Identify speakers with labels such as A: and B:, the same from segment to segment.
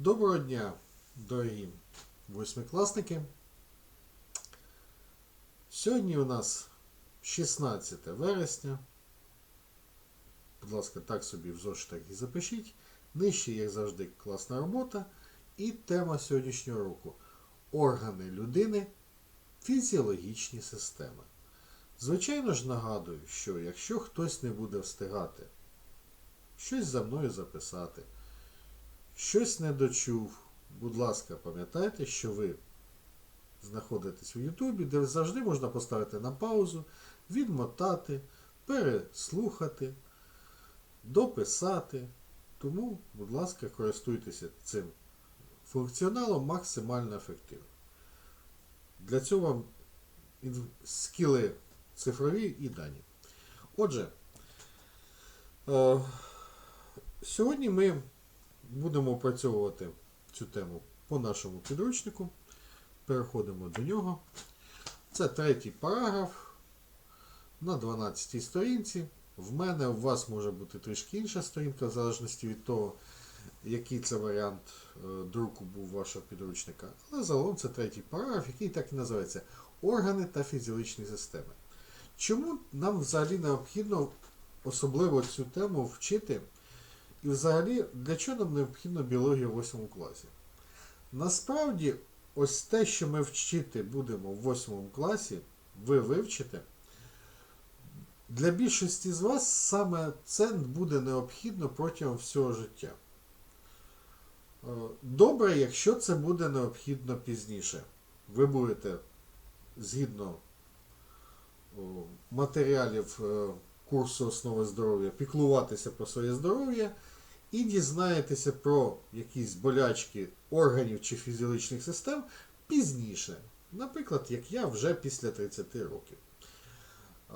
A: Доброго дня, дорогі восьмикласники. Сьогодні у нас 16 вересня. Будь ласка, так собі в зошитах і запишіть. Нижче, як завжди, класна робота. І тема сьогоднішнього року органи людини, фізіологічні системи. Звичайно ж нагадую, що якщо хтось не буде встигати щось за мною записати, щось не дочув, будь ласка, пам'ятайте, що ви знаходитесь в Ютубі, де завжди можна поставити на паузу, відмотати, переслухати, дописати. Тому, будь ласка, користуйтеся цим функціоналом максимально ефективно. Для цього вам скіли цифрові і дані. Отже, е, сьогодні ми будемо опрацьовувати цю тему по нашому підручнику. Переходимо до нього. Це третій параграф на 12 сторінці. В мене у вас може бути трішки інша сторінка, в залежності від того, який це варіант е, друку був вашого підручника. Але загалом це третій параграф, який так і називається Органи та фізіологічні системи. Чому нам взагалі необхідно особливо цю тему вчити? І взагалі, для чого нам необхідна біологія в 8 класі? Насправді, ось те, що ми вчити будемо в 8 класі, ви вивчите. Для більшості з вас саме це буде необхідно протягом всього життя. Е, Добре, якщо це буде необхідно пізніше. Ви будете згідно матеріалів е, курсу основи здоров'я піклуватися про своє здоров'я і дізнаєтеся про якісь болячки органів чи фізіологічних систем пізніше. Наприклад, як я вже після 30 років. Е,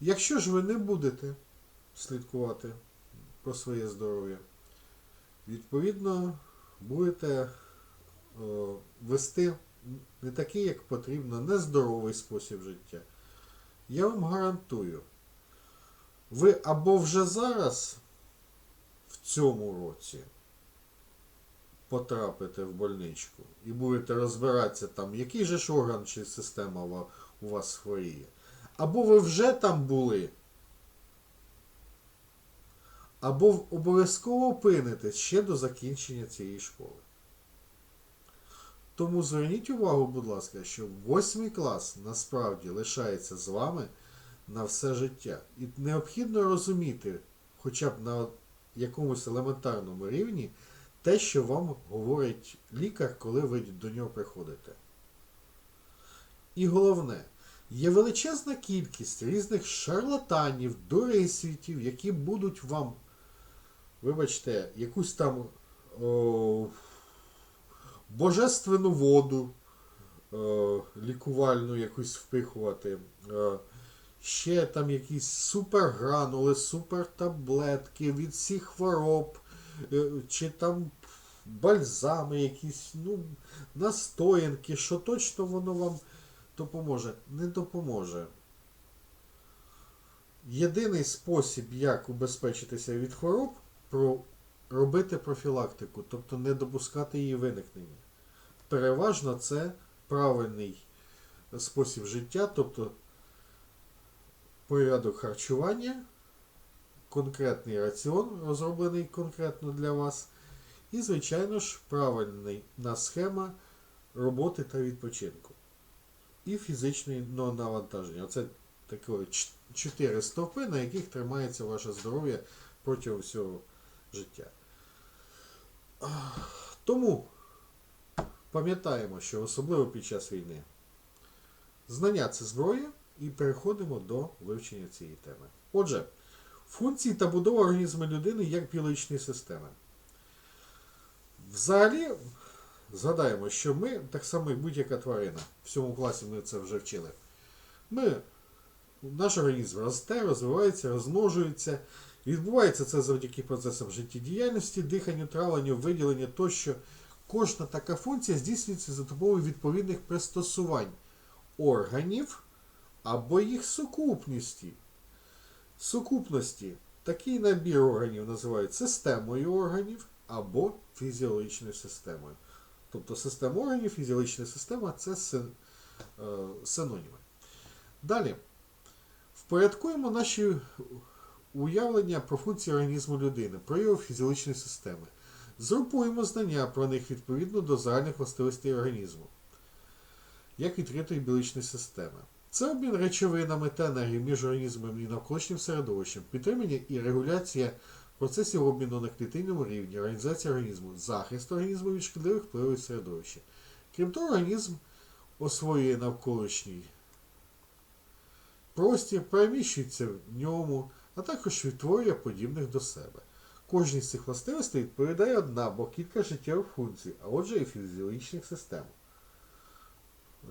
A: Якщо ж ви не будете слідкувати про своє здоров'я, відповідно будете е, вести не такий, як потрібно, нездоровий спосіб життя. Я вам гарантую, ви або вже зараз цьому році потрапите в больничку і будете розбиратися там, який же ж орган чи система у вас хворіє. Або ви вже там були, або обов'язково опинитесь ще до закінчення цієї школи. Тому зверніть увагу, будь ласка, що восьмий клас насправді лишається з вами на все життя. І необхідно розуміти, хоча б на якомусь елементарному рівні, те, що вам говорить лікар, коли ви до нього приходите. І головне, є величезна кількість різних шарлатанів, дурисвітів, які будуть вам, вибачте, якусь там о, божественну воду е, лікувальну якусь впихувати. Е, ще там якісь супергранули, супертаблетки від всіх хвороб, е, чи там бальзами якісь, ну, настоянки, що точно воно вам допоможе. Не допоможе. Єдиний спосіб, як убезпечитися від хвороб, про робити профілактику, тобто не допускати її виникнення. Переважно це правильний спосіб життя, тобто порядок харчування, конкретний раціон, розроблений конкретно для вас, і, звичайно ж, правильна схема роботи та відпочинку. І фізичного навантаження. Оце такі чотири стовпи, на яких тримається ваше здоров'я протягом всього життя. Тому пам'ятаємо, що особливо під час війни знання це зброя, і переходимо до вивчення цієї теми. Отже, функції та будова організму людини як біологічної системи. Взагалі, згадаємо, що ми, так само як будь-яка тварина, в цьому класі ми це вже вчили. Ми, наш організм росте, розвивається, розмножується. Відбувається це завдяки процесам життєдіяльності, диханню, травленню, виділенню тощо. Кожна така функція здійснюється за допомогою відповідних пристосувань органів або їх сукупності. Сукупності. Такий набір органів називають системою органів, або фізіологічною системою. Тобто система органів, фізіологічна система це син- е, синоніми. Далі впорядкуємо наші уявлення про функції організму людини, про його фізіологічні системи. Згрупуємо знання про них відповідно до загальних властивостей організму, як відкритої біологічної системи. Це обмін речовинами та енергією між організмом і навколишнім середовищем, підтримання і регуляція процесів обміну на клітинному рівні, організація організму, захист організму від шкідливих впливів середовища. Крім того, організм освоює навколишній простір, переміщується в ньому, а також відтворює подібних до себе. Кожній з цих властивостей відповідає одна або кілька життєвих функцій, а отже і фізіологічних систем.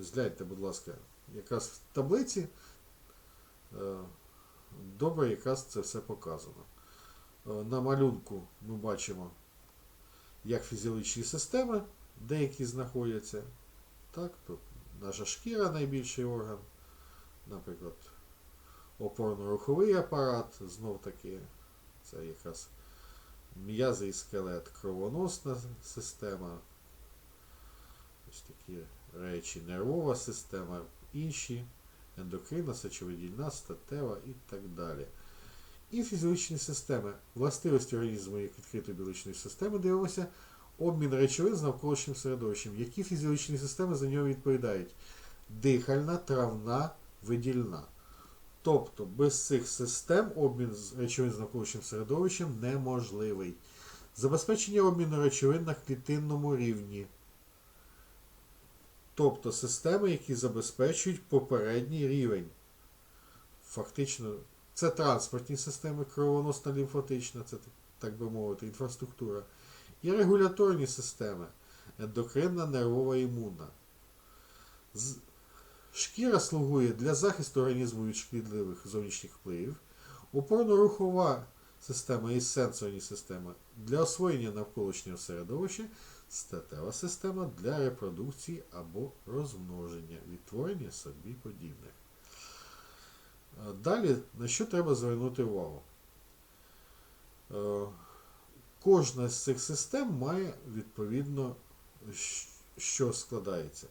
A: Ось гляньте, будь ласка, якраз в таблиці е, добре якраз це все показано. Е, На малюнку ми бачимо, як фізіологічні системи деякі знаходяться. Так, тут наша шкіра найбільший орган, наприклад, опорно-руховий апарат, знов таки, це якраз м'язи і скелет, кровоносна система, ось такі речі, нервова система, інші, ендокринна, сечовидільна, статева і так далі. І фізіологічні системи. Властивості організму як відкритої біологічної системи дивимося обмін речовин з навколишнім середовищем. Які фізіологічні системи за нього відповідають? Дихальна, травна, видільна. Тобто без цих систем обмін речовин з навколишнім середовищем неможливий. Забезпечення обміну речовин на клітинному рівні. Тобто системи, які забезпечують попередній рівень. Фактично, це транспортні системи, кровоносна лімфатична, це так би мовити, інфраструктура. І регуляторні системи ендокринна, нервова імунна. Шкіра слугує для захисту організму від шкідливих зовнішніх впливів, опорно-рухова система і сенсорні системи для освоєння навколишнього середовища, статева система для репродукції або розмноження, відтворення собі подібних. Е, Далі, на що треба звернути увагу? Е, Кожна з цих систем має відповідно, що складається.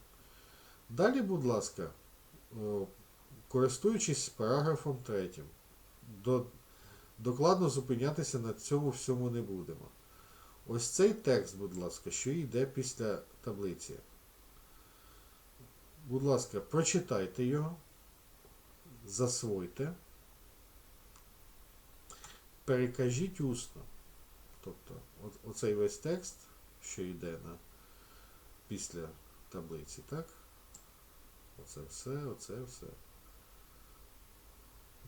A: Далі, будь ласка, користуючись параграфом 3, докладно зупинятися на цьому всьому не будемо. Ось цей текст, будь ласка, що йде після таблиці. Будь ласка, прочитайте його, засвойте, перекажіть усно. Тобто, оцей весь текст, що йде на, після таблиці, так? Оце все, оце все.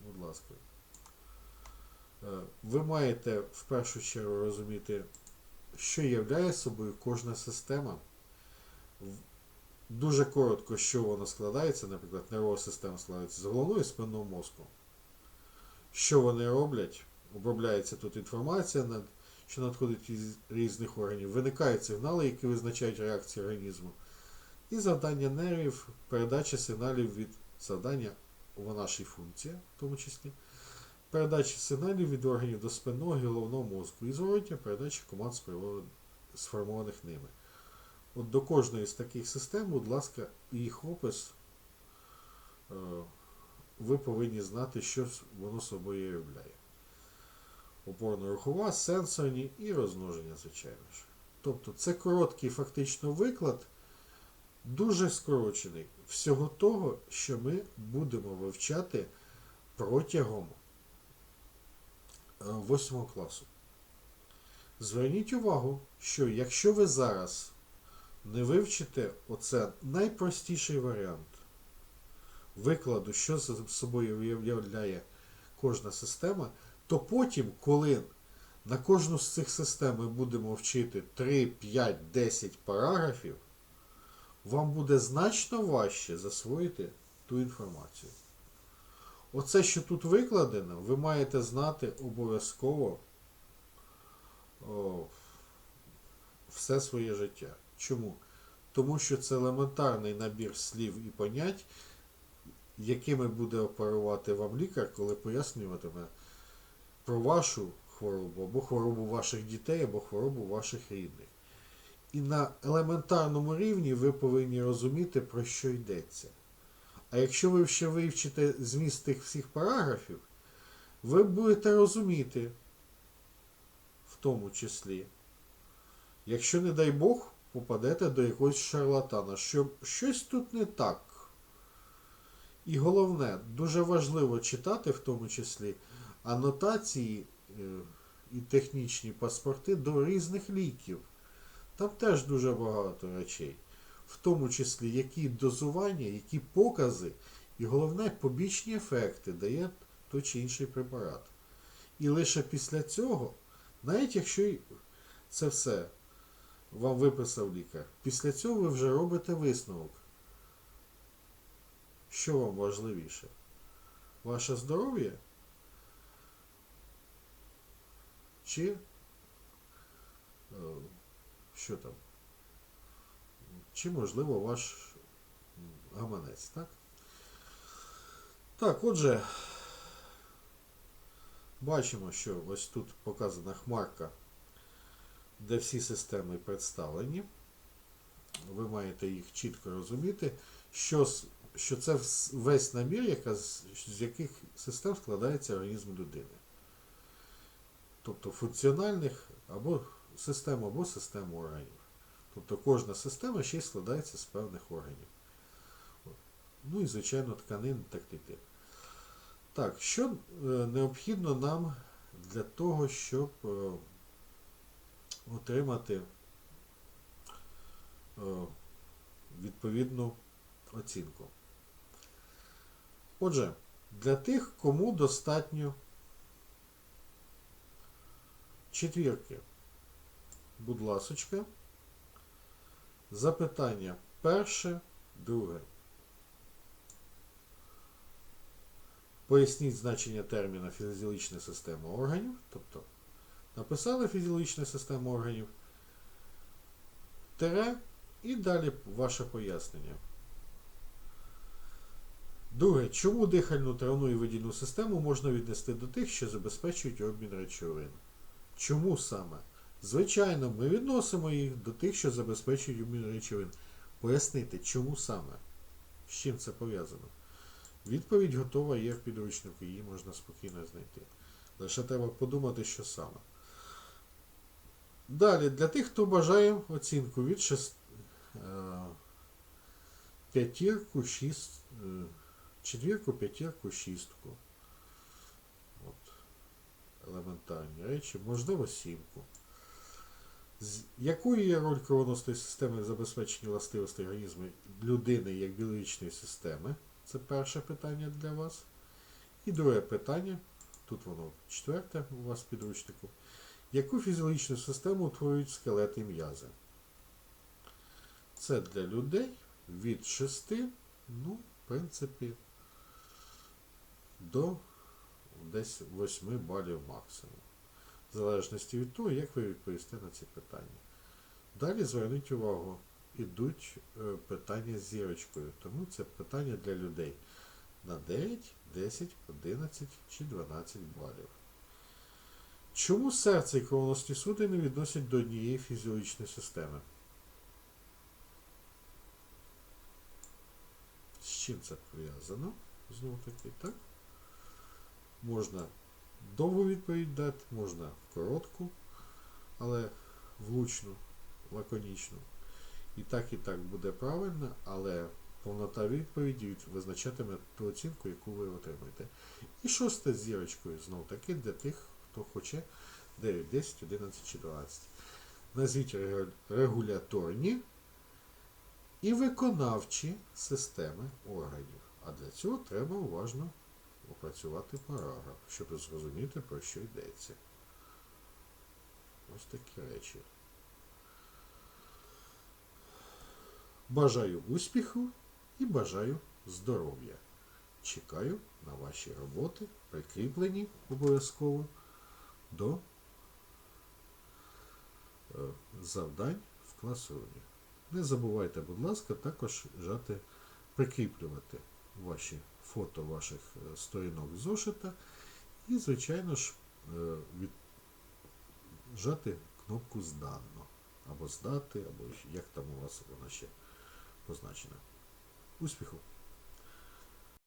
A: Будь ласка. Е, Ви маєте в першу чергу розуміти, що являє собою кожна система. Дуже коротко, що воно складається, наприклад, нервова система складається з головного і спинного мозку. Що вони роблять? Обробляється тут інформація, що надходить із різних органів. Виникають сигнали, які визначають реакцію організму. І завдання нервів, передача сигналів від завдання, вона ж і функція, в тому числі, передача сигналів від органів до спинного і головного мозку і зворотня передача команд сформованих ними. От до кожної з таких систем, будь ласка, їх опис, е, ви повинні знати, що воно собою являє. Опорно-рухова, сенсорні і розмноження, звичайно ж. Тобто це короткий фактично виклад, дуже скорочений всього того, що ми будемо вивчати протягом 8 класу. Зверніть увагу, що якщо ви зараз не вивчите оце найпростіший варіант викладу, що за собою виявляє кожна система, то потім, коли на кожну з цих систем ми будемо вчити 3, 5, 10 параграфів, вам буде значно важче засвоїти ту інформацію. Оце, що тут викладено, ви маєте знати обов'язково все своє життя. Чому? Тому що це елементарний набір слів і понять, якими буде оперувати вам лікар, коли пояснюватиме про вашу хворобу, або хворобу ваших дітей, або хворобу ваших рідних. І на елементарному рівні ви повинні розуміти, про що йдеться. А якщо ви ще вивчите зміст тих всіх параграфів, ви будете розуміти, в тому числі, якщо, не дай Бог, попадете до якогось шарлатана, що щось тут не так. І головне, дуже важливо читати в тому числі анотації е, і технічні паспорти до різних ліків. Там теж дуже багато речей. В тому числі, які дозування, які покази, і головне, побічні ефекти дає той чи інший препарат. І лише після цього, навіть якщо це все вам виписав лікар, після цього ви вже робите висновок. Що вам важливіше? Ваше здоров'я? Чи е, що там? Чи, можливо, ваш гаманець, так? Так, отже, бачимо, що ось тут показана хмарка, де всі системи представлені. Ви маєте їх чітко розуміти, що, що це весь набір, яка, з яких систем складається організм людини. Тобто функціональних або систем, або систем органів. Тобто кожна система ще й складається з певних органів. Ну і, звичайно, тканин та. Так, що е, необхідно нам для того, щоб е, отримати е, відповідну оцінку? Отже, для тих, кому достатньо четвірки, будь ласочка, запитання перше, друге. Поясніть значення терміна фізіологічна система органів. Тобто написали фізіологічна система органів. Тере і далі ваше пояснення. Друге, чому дихальну травну і видільну систему можна віднести до тих, що забезпечують обмін речовин? Чому саме? Звичайно, ми відносимо їх до тих, що забезпечують обмін речовин. Пояснити, чому саме? З чим це пов'язано? Відповідь готова є в підручнику, її можна спокійно знайти. Лише треба подумати, що саме. Далі, для тих, хто бажає оцінку від 6, е, п'ятірку, 6, е, четвірку, п'ятірку, шістку. От. Елементарні речі, можливо, сімку. З якою є роль кровоносної системи в забезпеченні властивостей організму людини як біологічної системи? Це перше питання для вас. І друге питання, тут воно четверте у вас в підручнику. Яку фізіологічну систему утворюють скелети і м'язи? Це для людей від 6, ну, в принципі, до десь 8 балів максимум. В залежності від того, як ви відповісте на ці питання. Далі зверніть увагу, ідуть е, питання з зірочкою, тому це питання для людей на 9, 10, 11 чи 12 балів. Чому серце і кровоносні судини відносять до однієї фізіологічної системи? З чим це пов'язано? Знову таки, так? Можна довгу відповідь дати, можна коротку, але влучну, лаконічну. І так, і так буде правильно, але повнота відповіді визначатиме ту оцінку, яку ви отримаєте. І шосте з зірочкою, знов таки, для тих, хто хоче 9, 10, 11 чи 12. Назвіть регуляторні і виконавчі системи органів. А для цього треба уважно опрацювати параграф, щоб зрозуміти, про що йдеться. Ось такі речі. Бажаю успіху і бажаю здоров'я. Чекаю на ваші роботи, прикріплені обов'язково до е, завдань в класрумі. Не забувайте, будь ласка, також жати прикріплювати ваші фото ваших е, сторінок зошита і, звичайно ж, віджати кнопку Здано. Або здати, або як там у вас вона ще позначена. Успіху!